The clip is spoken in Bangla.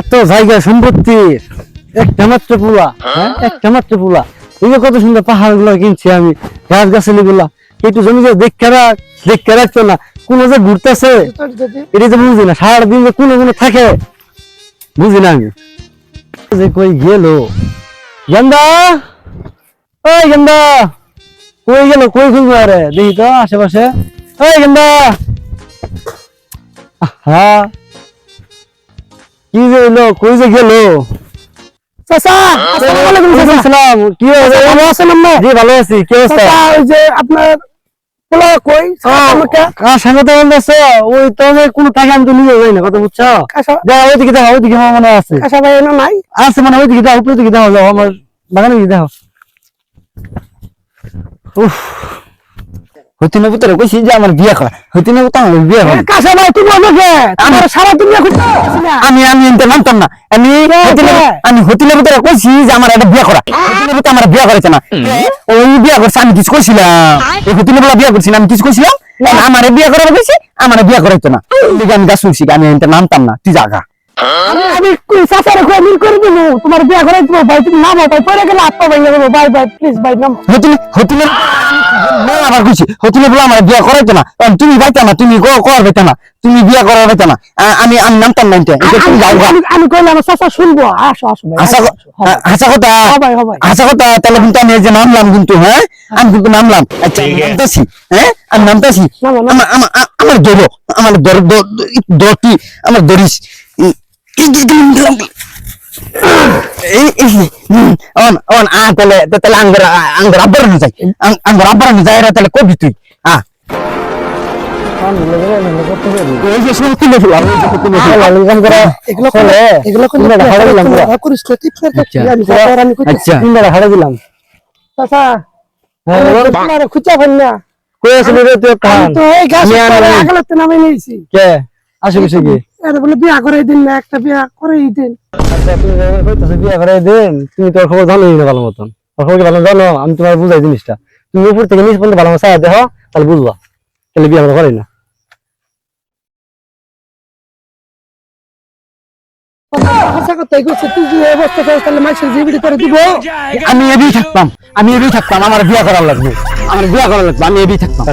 এত জায়গা সম্পত্তির একটা মাত্র পুলা হ্যাঁ? একটা মাত্র পুলা। এই কত সুন্দর পাহাড়গুলো কিনছি আমি গাছ গাছালি গুলা। একটু জমি যে দেখতে রাখতো না, কোনো যে ঘুরতেছে, এটা তো বুঝি না, সারাদিন যে কোনো কোনো থাকে। বুঝি না আমি। যে কই গেল? গেন্দা? ওই গেন্দা, কই গেল, কই খুঁজবো আরে? দেখি তো আশেপাশে। ওই গেন্দা। হ্যাঁ কি যে হলো কই যে গেল? চাচা আসসালামু আলাইকুম চাচা। কি হয়েছে ভালো আছেন আম্মা জি ভালো আছি কি অবস্থা? চাচা ওই যে আপনার পোলা কই? কার সঙ্গে তো বলতেছ? ওই তো কোনো টাকা আমি তো নিয়ে যাই না কথা বুঝছ? দেখো ওইদিকে দেখো ওইদিকে আমার মনে আছে। ভাই না নাই? আছে মানে ওইদিকে দেখো দিকে দেখো আমার বাগানে দিকে দেখো উফ। হইতে না পুত্র কইছি যে আমার বিয়ে কর। হইতে না পুত্র আমার বিয়ে কর। ভাই তুমি আমাকে। আমার সারা দুনিয়া খুঁজতে আমি আমি এনতে মানতাম না। আমি আমি হোটেলের ভিতরে কইছি যে আমার একটা বিয়ে করা। হোটেলের ভিতরে আমার বিয়ে করেছে না। ওই বিয়ে করছে আমি কিছু কইছিলাম। এই হোটেলে বলা বিয়ে করছি আমি কিছু কইছিলাম। আমার বিয়ে করার কইছি আমার বিয়ে করাইতো না। আমি গাছ শুনছি আমি এনতে মানতাম না। তুই জাগা। আমি আমি কই আমি করে দিব তোমার বিয়া করে দিব ভাই তুমি নামো ভাই পরে গেলে আত্মা ভাই যাব ভাই ভাই প্লিজ ভাই নাম। না আবার কইছি হোটেলে বলা আমার বিয়ে করাইতো না তুমি বাইতা না তুমি কো কর বাইতা না তুমি বিয়ে করার বাইতা না আমি আমি নামতাম না এনতে এটা তুমি যাও আমি আমি কইলে আমার চাচা শুনব আসো আসো আশা হ্যাঁ। কথা হ্যাঁ হ্যাঁ। আশা কথা তাহলে কিন্তু আমি যে নামলাম কিন্তু হ্যাঁ আমি কিন্তু নামলাম আচ্ছা নামতাছি হ্যাঁ আমি নামতাছি নামো, নামো। আমার আমার আ- আমার ধরো আমার ধর দরটি আমার ধরিস এই যে অন অন আ তাহলে তাহলে আঙ্গর আঙ্গর আব্বার না যাই আং- আব্বার না যাই তাহলে কবি তুই? আ। ওই যে শুনে তুলে ফেলা ওই যে তুলে ফেলা এগুলো চলে। এগুলো কোন তিনটা হারা দিলাম পুরো। করিস তো করে আচ্ছা। আচ্ছা হ্যাঁ, রে কান তো এই গাছ। আগালাতে নামে নিয়েছি। কি? বলে বিয়া করে দিন না একটা বিয়া করে দিন। আচ্ছা বিয়ে করে দেন তুমি তোর খবর জানোই না ভালো মতন। তোর খবর ভালো জানো? আমি তোমার বুঝাই জিনিসটা। তুমি উপর থেকে নিচ পর্যন্ত ভালো চাই দেখো তাহলে বুঝবা। তাহলে বিয়ে আমরা করি না। দিব। আমি এবি থাকতাম আমি এবি থাকতাম আমার বিয়া করার লাগবে। আমার বিয়া করার লাগবে আমি এবি থাকতাম।